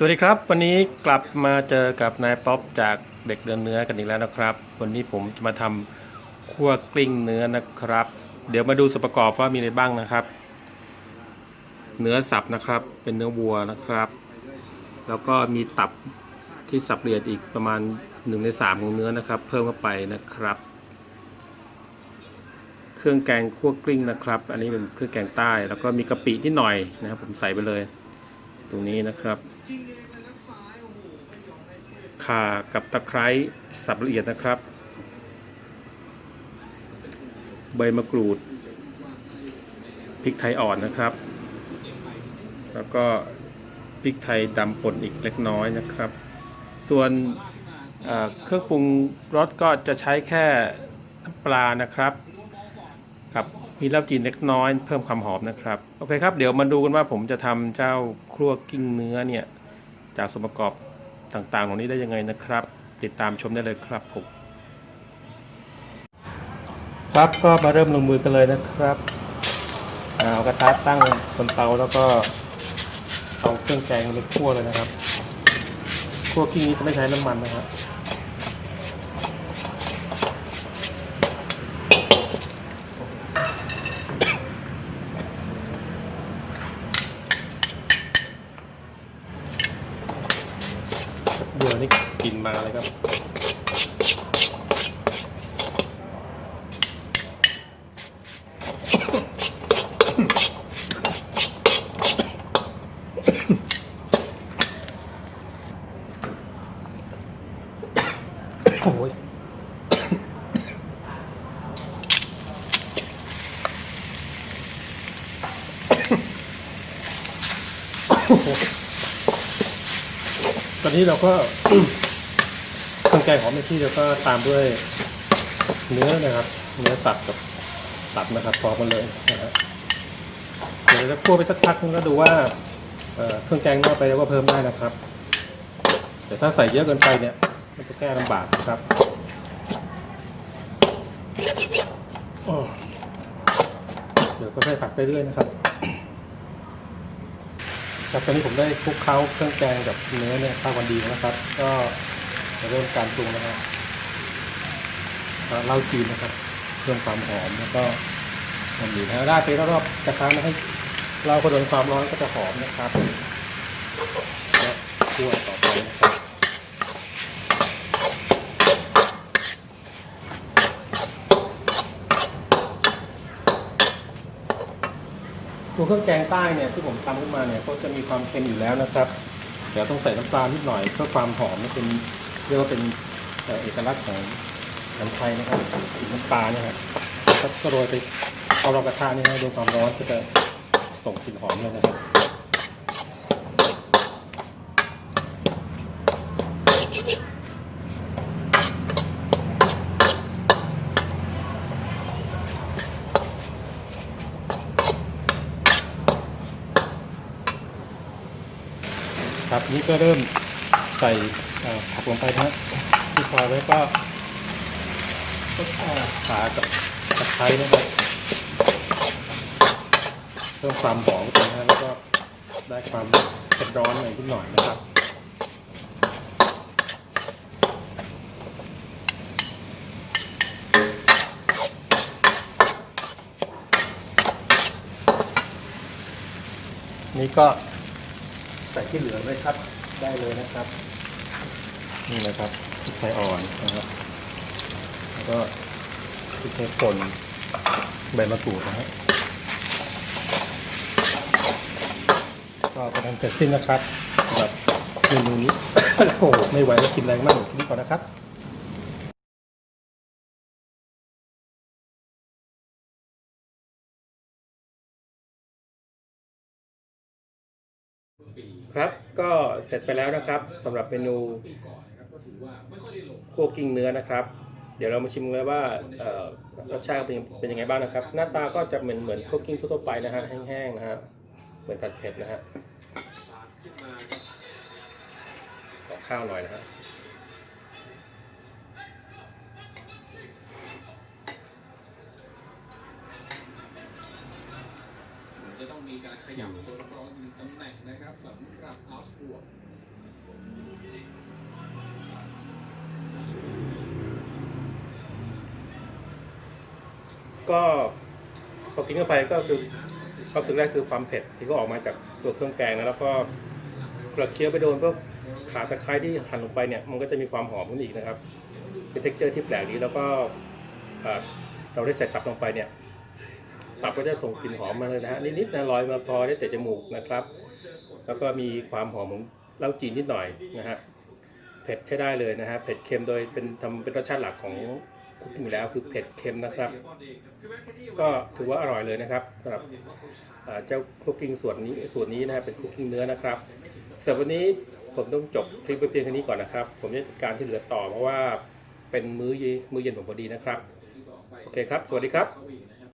สวัสดีครับ วันนี้กลับมาเจอกับนายป๊อปจากเด็กเดินเนื้อกันอีกแล้วนะครับ วันนี้ผมจะมาทำคั่วกลิ้งเนื้อนะครับ เดี๋ยวมาดูส่วนประกอบว่ามีอะไรบ้างนะครับ เนื้อสับนะครับ เป็นเนื้อวัวนะครับ แล้วก็มีตับที่สับละเอียดอีกประมาณ1ใน3ของเนื้อนะครับ เพิ่มเข้าไปนะครับ เครื่องแกงคั่วกลิ้งนะครับ อันนี้เป็นเครื่องแกงใต้ แล้วก็มีกะปินิดหน่อยนะครับ ผมใส่ไปเลย ตรงนี้นะครับ ข่ากับตะไคร้สับละเอียดนะครับ ใบมะกรูดพริกไทยอ่อนนะครับ แล้วก็พริกไทยดำป่นอีกเล็กน้อยนะครับ ส่วนเครื่องปรุงรสก็จะใช้แค่น้ำปลานะครับ กับมีเหล้าจีนเล็กน้อย เพิ่มความหอมนะครับ โอเคครับ เดี๋ยวมาดูกันว่าผมจะทำเจ้าครัวกิ้งเนื้อเนี่ย จากส่วนประกอบต่างๆเหล่านี้ได้ยังไงนะครับ ติดตามชมได้เลยครับผมครับก็มาเริ่มลงมือกันเลยนะครับเอากระทะตั้งบนเตาแล้วก็เอาเครื่องแกงไปคั่วเลยนะครับคั่วกี้นี้จะไม่ใช้น้ำมันนะครับ เดี๋ยวนี่กลินมาเลยครับ โอ้ย ตอนนี้เราก็เครื่องแกงหอมในที่แล้วก็ตามด้วยเนื้อนะครับ เนื้อตัดกับตับนะครับพร้อมกันเลยนะครับเดี๋ยวจะคั่วไปสักพักนึงแล้วดูว่าเครื่องแกงน้อยไปแล้วก็เพิ่มได้นะครับ แต่ถ้าใส่เยอะเกินไปเนี่ย มันจะแก้ลำบากนะครับเดี๋ยวก็ใส่ผักไปเรื่อยนะครับ ครับตอนนี้ผมได้คลุกเคล้าเครื่องแกงกับเนื้อเนี่ยเข้ากันดีแล้วนะครับ ก็จะเริ่มการปรุงนะครับเล่าจีนนะครับ เพิ่มความหอมแล้วก็มันดีนะราดไปรอบๆกระทะนะให้เราก็โดนความร้อนก็จะหอมนะครับและคั่วต่อไปนะครับ ตัวเครื่องแกงใต้เนี่ยที่ผมทำขึ้นมาเนี่ยก็จะมีความเค็มอยู่แล้วนะครับ เดี๋ยวต้องใส่น้ำปลานิดหน่อยเพื่อความหอมเป็นเรียกว่าเป็นเอกลักษณ์ของน้ำไทยนะครับน้ำปลาเนี่ยครับก็ก็โรยไปเอาเรากระทะนี่นะโดนความร้อนก็จะส่งกลิ่นหอมเลยนะครับ ครับนี่ก็เริ่มใส่ผักลงไปนะที่พอไว้ก็ขากับตะไคร้นะครับเพิ่มความหอมไปนะแล้วก็ได้ความเผ็ดร้อนหน่อยนิดหน่อยนะครับนี่ก็ ส่ที่เหลือเลยครับ ได้เลยนะครับ นี่นะครับพริกไทยอ่อนนะครับ แล้วก็พริกไทยป่นใบมะกรูดนะฮะก็กำลังเสร็จสิ้นนะครับแบบเมนูนี้โอ้โหไม่ไหวแล้วกินแรงมากนี่ก่อนนะครับ ครับก็เสร็จไปแล้วนะครับสำหรับเมนูคั่วกิ้งเนื้อนะครับ เดี๋ยวเรามาชิมกันว่าเอ่อรสชาติเป็นเป็นยังไงบ้างนะครับ หน้าตาก็จะเหมือนเหมือนคั่วกิ้งทั่วไปนะฮะแห้งๆนะฮะเหมือนผัดเผ็ดนะฮะขอข้าวหน่อยนะฮะ การขยับตัวสำรองอีกตำแหน่งนะครับสำหรับอัลสบวกก็พอกินเข้าไปก็คือความรู้สึกแรกคือความเผ็ดที่เขาออกมาจากตัวเครื่องแกงนะแล้วก็กระเคี้ยวไปโดนพวกขาตะไคร้ที่หั่นลงไปเนี่ยมันก็จะมีความหอมขึ้นอีกนะครับ เป็นเท็กเจอร์ที่แปลกดีแล้วก็เราได้ใส่ตับลงไปเนี่ย ตับก็จะส่งกลิ่นหอมมาเลยนะฮะนิดๆนะลอยมาพอได้แต่จมูกนะครับ แล้วก็มีความหอมของเหล้าจีนนิดหน่อยนะฮะเผ็ดใช้ได้เลยนะฮะเผ็ดเค็มโดยเป็นทำเป็นรสชาติหลักของคุกกิ้งอยู่แล้วคือเผ็ดเค็มนะครับ ก็ถือว่าอร่อยเลยนะครับสำหรับเจ้าคุกกิ้งส่วนนี้ส่วนนี้นะครับเป็นคุกกิ้งเนื้อนะครับสำหรับวันนี้ผมต้องจบคลิปไปเพียงแค่นี้ก่อนนะครับ ผมจะจัดการที่เหลือต่อเพราะว่าเป็นมื้อมื้อเย็นผมพอดีนะครับ โอเคครับ สวัสดีครับ